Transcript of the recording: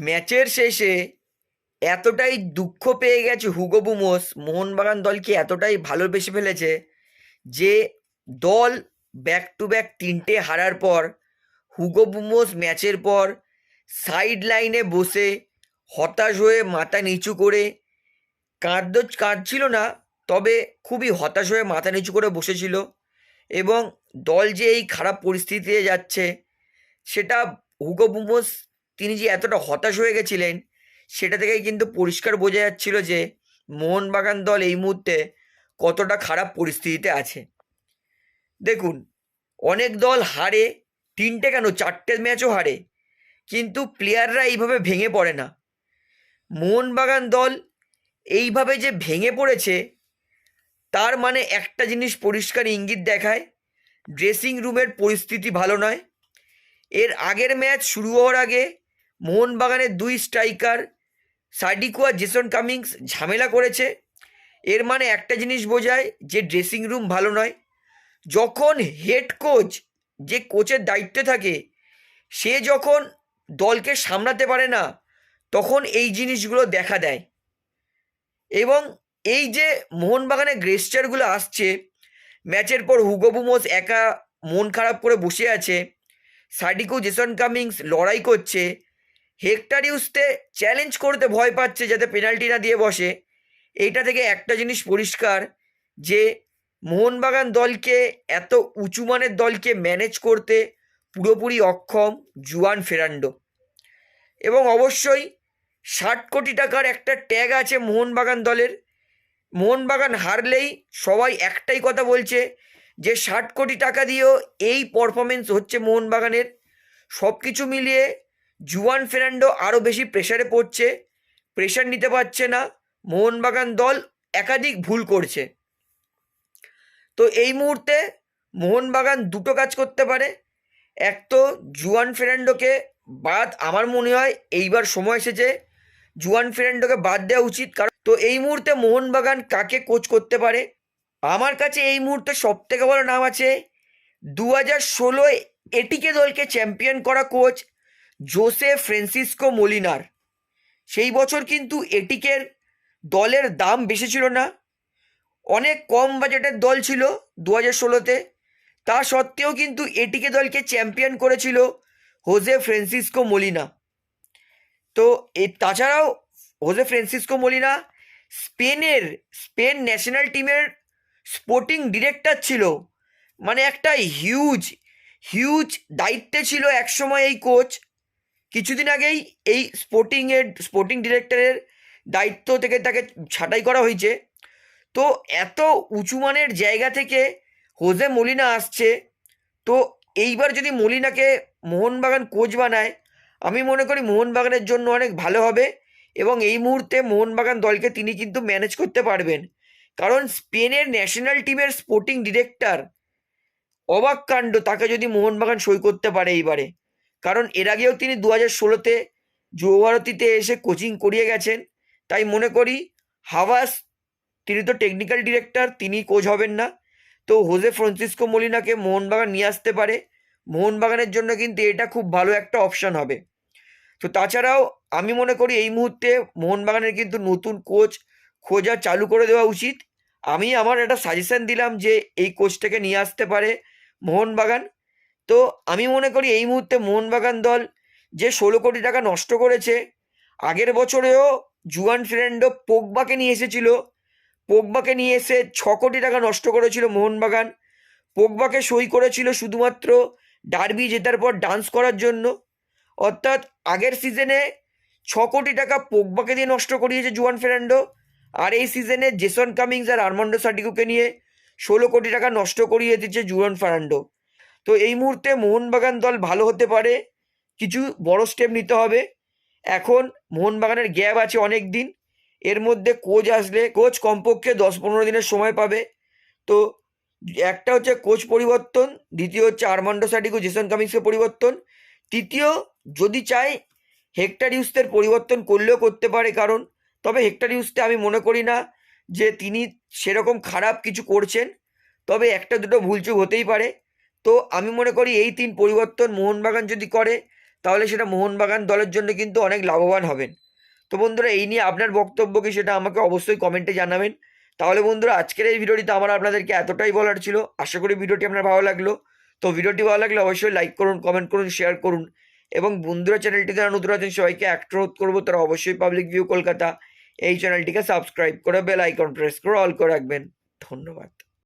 ম্যাচের শেষে এতটাই দুঃখ পেয়ে গেছে হুগো বুমোস, মোহনবাগান দলকে এতটাই ভালোবেসে ফেলেছে যে দল ব্যাক টু ব্যাক তিনটে হারার পর, হুগো বুমোস ম্যাচের পর সাইড লাইনে বসে হতাশ হয়ে মাথা নিচু করে কাঁদ কাঁদছিল না, তবে খুবই হতাশ হয়ে মাথা নিচু করে বসেছিল এবং দল যে এই খারাপ পরিস্থিতিতে যাচ্ছে সেটা হুগো বুমোস তিনি যে এতটা হতাশ হয়ে গেছিলেন, সেটা থেকেই কিন্তু পরিষ্কার বোঝা যাচ্ছিল যে মোহনবাগান দল এই মুহূর্তে কতটা খারাপ পরিস্থিতিতে আছে। দেখুন, অনেক দল হারে, তিনটে কেন, চারটে ম্যাচও হারে, কিন্তু প্লেয়াররা এইভাবে ভেঙে পড়ে না। মোহনবাগান দল এইভাবে যে ভেঙে পড়েছে, তার মানে একটা জিনিস পরিষ্কার ইঙ্গিত দেখায় ড্রেসিং রুমের পরিস্থিতি ভালো নয়। এর আগের ম্যাচ শুরু হওয়ার আগে মোহনবাগানের দুই স্ট্রাইকার আর জেসন কামিংস ঝামেলা করেছে। এর মানে একটা জিনিস বোঝায় যে ড্রেসিং রুম ভালো নয়। যখন হেড কোচ যে কোচের দায়িত্বে থাকে, সে যখন দলকে সামলাতে পারে না, তখন এই জিনিসগুলো দেখা দেয়। এবং এই যে মোহনবাগানের গ্রেস্টারগুলো আসছে, ম্যাচের পর হুগো বুমোস একা মন খারাপ করে বসে আছে সাডিকো জেসন কামিংস লড়াই করছে হেক্টারিউসতে চ্যালেঞ্জ করতে ভয় পাচ্ছে যাতে পেনাল্টি না দিয়ে বসে। এইটা থেকে একটা জিনিস পরিষ্কার যে, মোহনবাগান দলকে, এত উঁচু মানের দলকে ম্যানেজ করতে পুরোপুরি অক্ষম জুয়ান ফেরান্ডো। এবং অবশ্যই ষাট কোটি টাকার একটা ট্যাগ আছে মোহনবাগান দলের। মোহনবাগান হারলেই সবাই একটাই কথা বলছে যে, ষাট কোটি টাকা দিয়েও এই পারফরমেন্স হচ্ছে মোহনবাগানের। সব কিছু মিলিয়ে জুয়ান ফেরান্ডো আরও বেশি প্রেশারে পড়ছে প্রেশার নিতে পারছে না, মোহনবাগান দল একাধিক ভুল করছে। তো এই মুহূর্তে মোহনবাগান দুটো কাজ করতে পারে, এক তো জুয়ান ফেরান্ডোকে বাদ আমার মনে হয় এইবার সময় এসেছে, জুয়ান ফেরান্ডোকে বাদ দেওয়া উচিত, কারণ তো এই মুহূর্তে মোহনবাগান কাকে কোচ করতে পারে? আমার কাছে এই মুহূর্তে সব থেকে বড় নাম আছে দু হাজার ষোলোয় এটিকে দলকে চ্যাম্পিয়ন করা কোচ জোসে ফ্রান্সিসকো মলিনার। সেই বছর কিন্তু এটিকের দলের দাম বেশি ছিল না। অনেক কম বাজেটের দল ছিল দু হাজার ষোলোতে। তা সত্ত্বেও কিন্তু এটিকে দলকে চ্যাম্পিয়ন করেছিল হোজে ফ্রেন্সিসকো মলিনা। তো এ তাছাড়াও হোজে ফ্রেন্সিসকো মলিনা স্পেনের, স্পেন ন্যাশনাল টিমের স্পোর্টিং ডিরেক্টর ছিল। মানে একটা হিউজ হিউজ দায়িত্বে ছিল একসময় এই কোচ। কিছুদিন আগেই এই স্পোর্টিংয়ের স্পোর্টিং ডিরেক্টরের দায়িত্ব থেকে তাকে ছাঁটাই করা হয়েছে। তো এত উঁচু মানের জায়গা থেকে হোজে মলিনা আসছে। তো এইবার যদি মলিনাকে মোহনবাগান কোচ বানায়, আমি মনে করি মোহনবাগানের জন্য অনেক ভালো হবে এবং এই মুহূর্তে মোহনবাগান দলকে তিনি কিন্তু ম্যানেজ করতে পারবেন। কারণ স্পেনের ন্যাশনাল টিমের স্পোর্টিং ডিরেক্টর অবাক কাণ্ড তাকে যদি মোহনবাগান সই করতে পারে এইবারে। কারণ এর আগেও তিনি দু হাজার ষোলোতে যুবভারতীতে এসে কোচিং করিয়ে গেছেন। তাই মনে করি হাওয়াস তিনি তো টেকনিক্যাল ডিরেক্টর তিনি কোচ হবেন না। তো হোজে ফ্রান্সিসকো মলিনাকে মোহনবাগান নিয়ে আসতে পারে। মোহনবাগানের জন্য কিন্তু এটা খুব ভালো একটা অপশান হবে। তো তাছাড়াও আমি মনে করি এই মুহূর্তে মোহনবাগানের কিন্তু নতুন কোচ খোঁজা চালু করে দেওয়া উচিত। আমি আমার একটা সাজেশন দিলাম যে এই কোচটাকে নিয়ে আসতে পারে মোহনবাগান। তো আমি মনে করি এই মুহূর্তে মোহনবাগান দল যে ষোলো কোটি টাকা নষ্ট করেছে, আগের বছরেও জুয়ান ফ্রেন্ডো পোকবাকে নিয়ে এসেছিল। পোকবাকে নিয়ে এসে ছ কোটি টাকা নষ্ট করেছিল মোহনবাগান। পোকবাকে সই করেছিল শুধুমাত্র ডার্বি জেতার পর ডান্স করার জন্য। অর্থাৎ আগের সিজনে ছ কোটি টাকা পোকবাকে দিয়ে নষ্ট করিয়েছে জুয়ান ফেরান্ডো। আর এই সিজনে জেসন কামিংস আর আর্মান্ডো সার্টিকুকে নিয়ে ষোলো কোটি টাকা নষ্ট করিয়ে দিচ্ছে জুয়ান ফারান্ডো। তো এই মুহূর্তে মোহনবাগান দল ভালো হতে পারে, কিছু বড় স্টেপ নিতে হবে। এখন মোহনবাগানের গ্যাপ আছে অনেক দিন এর মধ্যে কোচ আসলে কোচ কমপক্ষে দশ পনেরো দিনের সময় পাবে। তো একটা হচ্ছে কোচ পরিবর্তন, দ্বিতীয় হচ্ছে আর্মান্ডো সাটিকো জেসন কামিংসের পরিবর্তন। তৃতীয়, যদি চায় হেক্টার ইউসদের পরিবর্তন করলেও করতে পারে, কারণ তবে হেক্টার ইউসতে আমি মনে করি না যে তিনি সেরকম খারাপ কিছু করছেন, তবে একটা দুটো ভুলচুক হতেই পারে। তো আমি মনে করি এই তিন পরিবর্তন মোহনবাগান যদি করে, তাহলে সেটা মোহনবাগান দলের জন্য কিন্তু অনেক লাভবান হবেন। তো বন্ধুরা, এই নিয়ে আপনার বক্তব্য কি সেটা আমাকে অবশ্যই কমেন্টে জানাবেন। তাহলে বন্ধুরা, আজকের এই ভিডিওটিতে আমার আপনাদেরকে এতটাই বলার ছিল। আশা করি ভিডিওটি আপনার ভালো লাগল। তো ভিডিওটি ভালো লাগলে অবশ্যই লাইক করুন কমেন্ট করুন শেয়ার করুন। এবং বন্ধুরা চ্যানেলটি যারা নতুন আছেন, সবাইকে অনুরোধ করব। তারা অবশ্যই পাবলিক ভিউ কলকাতা এই চ্যানেলটিকে সাবস্ক্রাইব করে বেল আইকন প্রেস করে অল করে রাখবেন। ধন্যবাদ।